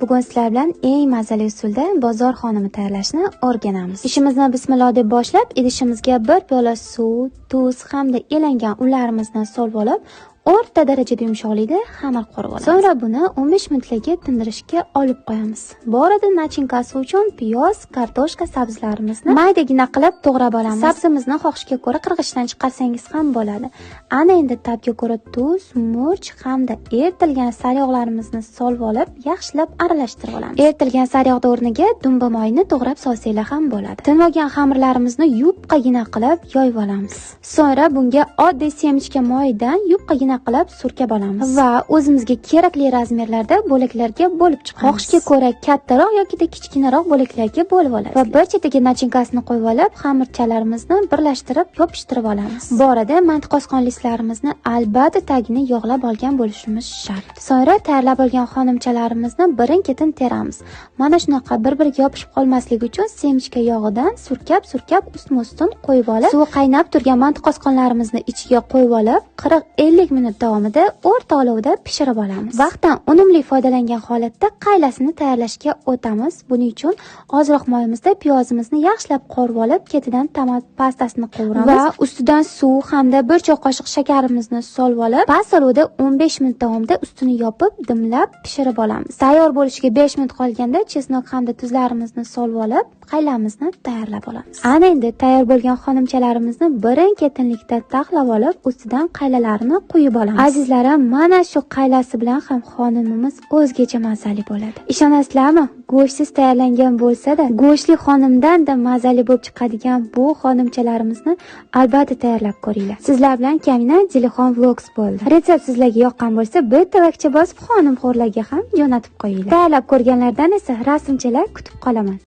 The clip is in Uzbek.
Bugun sizlar bilan eng mazali usulda bozor xonimi tayyorlashni o'rganamiz. Ishimizni bismillah deb boshlab, idishimizga bir piyola suv, tuz hamda elangan unlarimizni solib olib, o'rta darajada yumshoqlikda xamir qo'rib olamiz. So'ngra buni 15 minutlarga tindirishga olib qo'yamiz. Borada nachinkasi uchun piyoz, kartoshka sabzlarimizni maydagina qilib to'g'rab olamiz. Sabzimizni xohishga ko'ra qirg'ichdan chiqarsangiz ham bo'ladi. Ana endi tabga ko'ra tuz, murch hamda eritilgan sariyog'larimizni solib olib, yaxshilab aralashtirib olamiz. Eritilgan sariyog'ni o'rniga dumba moyini to'g'rab solsanglar ham bo'ladi. Tinmagan xamirlarimizni yupqagina qilib yoyib olamiz. So'ngra bunga oddiy semichka moyidan yupqagina qilib surkab olamiz va o'zimizga kerakli razmerlarda bo'laklarga bo'lib chiqamiz. Xohishga ko'ra kattaroq yoki kichkinaroq bo'laklarga bo'lib olamiz. Va bir chetiga nachinkasini qo'yib olib, xamirchalarimizni birlashtirib yopishtirib olamiz. Bu orada mantiq osqonliklarimizni albatta tagini yog'lab olgan bo'lishimiz shart. So'ngra tayyorlab olgan xonimchalarimizni birin-ketin teramiz. Mana shunaqa bir-biriga yopishib qolmasligi uchun semichka yog'idan surkab-surkab ustma-ustun qo'yib olib, suvi qaynab turgan mantiq osqonlarimizni ichiga qo'yib olib, 40-50 minut davomida o'rta olovda pishirib olamiz. Vaqtdan unumli foydalangan holatda qaylasini tayyorlashga o'tamiz. Buning uchun ozroq moyimizda piyozimizni yaxshilab qovurib olib, ketidan tomat pastasini qovuramiz va ustidan suv hamda bir choy qoshiq shakarimizni solib olib, past olovda 15 minut davomida ustini yopib, dimlab pishirib olamiz. Tayyor bo'lishiga 5 minut qolganda chesnok hamda tuzlarimizni solib olib, qaylamizni tayyorlab olamiz. Ana endi tayyor bo'lgan xonimchalarimizni birin-ketinlikda taxlab olib, ustidan qaylalarini quyib olamiz. Azizlarim, mana shu qaylasi bilan ham xonimimiz o'zgacha mazali bo'ladi. Ishonasizlarmi? Go'shtsiz tayyorlangan bo'lsa-da, go'shtli xonimdan-da mazali bo'lib chiqadigan bu xonimchalarimizni albatta tayyorlab ko'ringlar. Sizlar bilan Kamina Dilixon Vlogs bo'ldi. Retsept sizlarga yoqqan bo'lsa, bitta lakcha bosib xonimxo'rlarga ham jo'natib qo'yinglar. Tayyorlab ko'rganlardan esa rasmchalar kutib qolaman.